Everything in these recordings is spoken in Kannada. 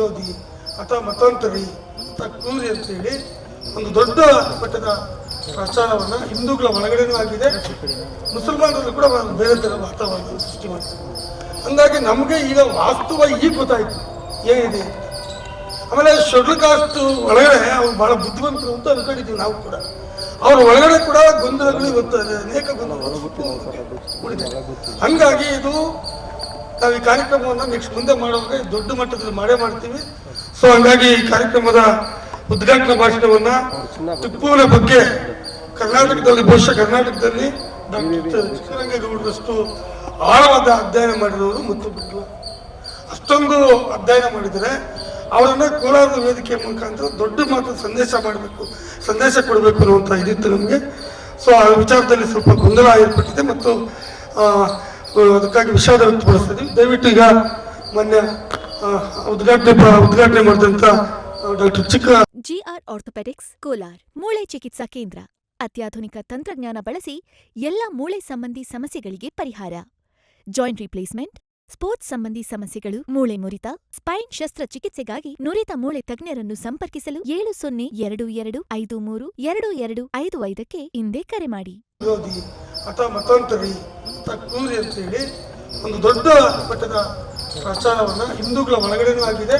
ವಿರೋಧಿ ಅಥವಾ ಮತಾಂತರಿ ಅಂತ ಕೂಲಿ ಅಂತೇಳಿ ಒಂದು ದೊಡ್ಡ ಮಟ್ಟದ ಪ್ರಚಾರವನ್ನು ಹಿಂದೂಗಳ ಒಳಗಡೆನೂ ಆಗಿದೆ. ಮುಸಲ್ಮಾನರಲ್ಲೂ ಕೂಡ ಒಂದು ಬೇರೆ ಥರ ವಾತಾವರಣ ಸೃಷ್ಟಿ ಮಾಡ್ತಾರೆ ಹಂಗಾಗಿ ನಮಗೆ ಈಗ ವಾಸ್ತವ ಈಗ ಗೊತ್ತಾಯಿತು. ಏನಿದೆ? ಆಮೇಲೆ ಶೆಡ್ಯೂಲ್ ಕಾಸ್ಟ್ ಒಳಗಡೆ ಅವ್ರು ಬಹಳ ಬುದ್ಧಿವಂತರು ಅಂತ ಅನ್ಕೊಂಡಿದ್ದೀವಿ ನಾವು ಕೂಡ. ಅವ್ರ ಒಳಗಡೆ ಕೂಡ ಗೊಂದಲಗಳು ಇವತ್ತು ಅನೇಕ ಗೊಂದಲಗಳು ಹಂಗಾಗಿ ಇದು ನಾವು ಈ ಕಾರ್ಯಕ್ರಮವನ್ನು ನೆಕ್ಸ್ಟ್ ಮುಂದೆ ಮಾಡುವಾಗ ದೊಡ್ಡ ಮಟ್ಟದಲ್ಲಿ ಮಾಡೇ ಮಾಡ್ತೀವಿ. ಸೊ ಹಂಗಾಗಿ ಈ ಕಾರ್ಯಕ್ರಮದ ಉದ್ಘಾಟನಾ ಭಾಷಣವನ್ನ ಟಿಪ್ಪುವಿನ ಬಗ್ಗೆ ಕರ್ನಾಟಕದಲ್ಲಿ, ಬಹುಶಃ ಕರ್ನಾಟಕದಲ್ಲಿ ಡಾಕ್ಟರ್ ಚಿಕ್ಕರಂಗೇಗೌಡರಷ್ಟು ಆಳವಾದ ಅಧ್ಯಯನ ಮಾಡಿರೋರು ಮತ್ತು ಬಿಟ್ಟರು ಅಷ್ಟೊಂದು ಅಧ್ಯಯನ ಮಾಡಿದರೆ ಅವರನ್ನ ಕೋಲಾರದ ವೇದಿಕೆ ಮುಖಾಂತರ ದೊಡ್ಡ ಮಾತು ಸಂದೇಶ ಮಾಡಬೇಕು, ಸಂದೇಶ ಕೊಡಬೇಕು ಅನ್ನುವಂಥ ಇದಿತ್ತು ನಮಗೆ. ಸೊ ಆ ವಿಚಾರದಲ್ಲಿ ಸ್ವಲ್ಪ ಗೊಂದಲ ಏರ್ಪಟ್ಟಿದೆ ಮತ್ತು ಅದಕ್ಕಾಗಿ ವಿಷಾದ ವ್ಯಕ್ತಪಡಿಸ್ತೀವಿ ದಯವಿಟ್ಟು ಈಗ ಮೊನ್ನೆ ಉದ್ಘಾಟನೆ ಉದ್ಘಾಟನೆ ಮಾಡಿದಂತ ಡಾಕ್ಟರ್ ಚಿಕ್ಕ ಜಿಆರ್ ಆರ್ಥೋಪೆಡಿಕ್ಸ್ ಕೋಲಾರ್ ಮೂಳೆ ಚಿಕಿತ್ಸಾ ಕೇಂದ್ರ. ಅತ್ಯಾಧುನಿಕ ತಂತ್ರಜ್ಞಾನ ಬಳಸಿ ಎಲ್ಲ ಮೂಳೆ ಸಂಬಂಧಿ ಸಮಸ್ಯೆಗಳಿಗೆ ಪರಿಹಾರ. ಜಾಯಿಂಟ್ ರಿಪ್ಲೇಸ್ಮೆಂಟ್ ಸ್ಪೋರ್ಟ್ಸ್ ಸಂಬಂಧಿ ಸಮಸ್ಯೆಗಳು ಮೂಳೆ ಮುರಿತ ಸ್ಪೈನ್ ಶಸ್ತ್ರಚಿಕಿತ್ಸೆಗಾಗಿ ನುರಿತ ಮೂಳೆ ತಜ್ಞರನ್ನು ಸಂಪರ್ಕಿಸಲು ಏಳು ಸೊನ್ನೆ ಎರಡು ಎರಡು ಐದು ಮೂರು ಎರಡು ಎರಡು ಐದು ಐದಕ್ಕೆ ಹಿಂದೆ ಕರೆ ಮಾಡಿ. ಅಥವಾ ಮತಾಂತರಿ ರೀ ಅಂತ ಹೇಳಿ ಒಂದು ದೊಡ್ಡ ಮಟ್ಟದ ಪ್ರಚಾರವನ್ನು ಹಿಂದೂಗಳ ಒಳಗಡೆನೂ ಆಗಿದೆ.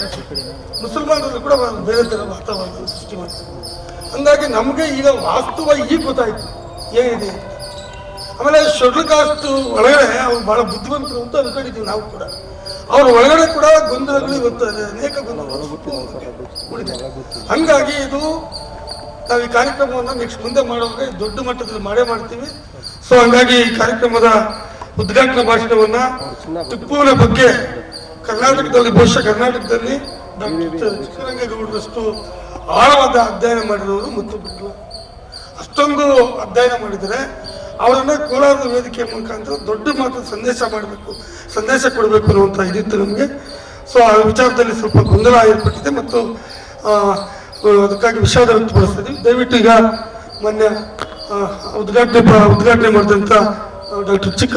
ಮುಸಲ್ಮಾನರಲ್ಲೂ ಕೂಡ ಬೇರೆ ಥರ ವಾತಾವರಣ ಸೃಷ್ಟಿ ಮಾಡ್ತಾರೆ ಹಂಗಾಗಿ ನಮಗೆ ಈಗ ವಾಸ್ತವ ಈಗ ಗೊತ್ತಾಯ್ತು. ಏನಿದೆ ಆಮೇಲೆ ಶೆಡ್ಯೂಲ್ ಕಾಸ್ಟ್ ಒಳಗಡೆ ಅವ್ರು ಬಹಳ ಬುದ್ಧಿವಂತರು ಅಂತ ಅನ್ಕೊಂಡಿದ್ದೀವಿ ನಾವು ಕೂಡ. ಅವ್ರ ಒಳಗಡೆ ಕೂಡ ಗೊಂದಲಗಳು ಇವತ್ತು ಅನೇಕ ಉಳಿದೆ ಹಂಗಾಗಿ ಇದು ನಾವು ಈ ಕಾರ್ಯಕ್ರಮವನ್ನು ನೆಕ್ಸ್ಟ್ ಮುಂದೆ ಮಾಡುವಾಗ ದೊಡ್ಡ ಮಟ್ಟದಲ್ಲಿ ಮಾಡೇ ಮಾಡ್ತೀವಿ. ಸೊ ಹಂಗಾಗಿ ಈ ಕಾರ್ಯಕ್ರಮದ ಉದ್ಘಾಟನಾ ಭಾಷಣವನ್ನ ಟಿಪ್ಪುವಿನ ಬಗ್ಗೆ ಕರ್ನಾಟಕದಲ್ಲಿ, ಬಹುಶಃ ಕರ್ನಾಟಕದಲ್ಲಿ ಡಾಕ್ಟರ್ ಆಳವಾದ ಅಧ್ಯಯನ ಮಾಡಿರೋರು ಮತ್ತು ಬಿಟ್ಟು ಅಷ್ಟೊಂದು ಅಧ್ಯಯನ ಮಾಡಿದರೆ ಅವರನ್ನ ಕೋಲಾರದ ವೇದಿಕೆ ಮುಖಾಂತರ ದೊಡ್ಡ ಮಾತು ಸಂದೇಶ ಮಾಡಬೇಕು, ಸಂದೇಶ ಕೊಡಬೇಕು ಅನ್ನುವಂಥ ಇದಿತ್ತು ನಮಗೆ. ಸೊ ಆ ವಿಚಾರದಲ್ಲಿ ಸ್ವಲ್ಪ ಗೊಂದಲ ಏರ್ಪಟ್ಟಿದೆ ಮತ್ತು ಅದಕ್ಕಾಗಿ ವಿಷಾದ ವ್ಯಕ್ತಪಡಿಸ್ತೀವಿ ದಯವಿಟ್ಟು ಈಗ ಮೊನ್ನೆ ಉದ್ಘಾಟನೆ ಉದ್ಘಾಟನೆ ಮಾಡಿದಂತ ಡಾಕ್ಟರ್ ಚಿಕ್ಕ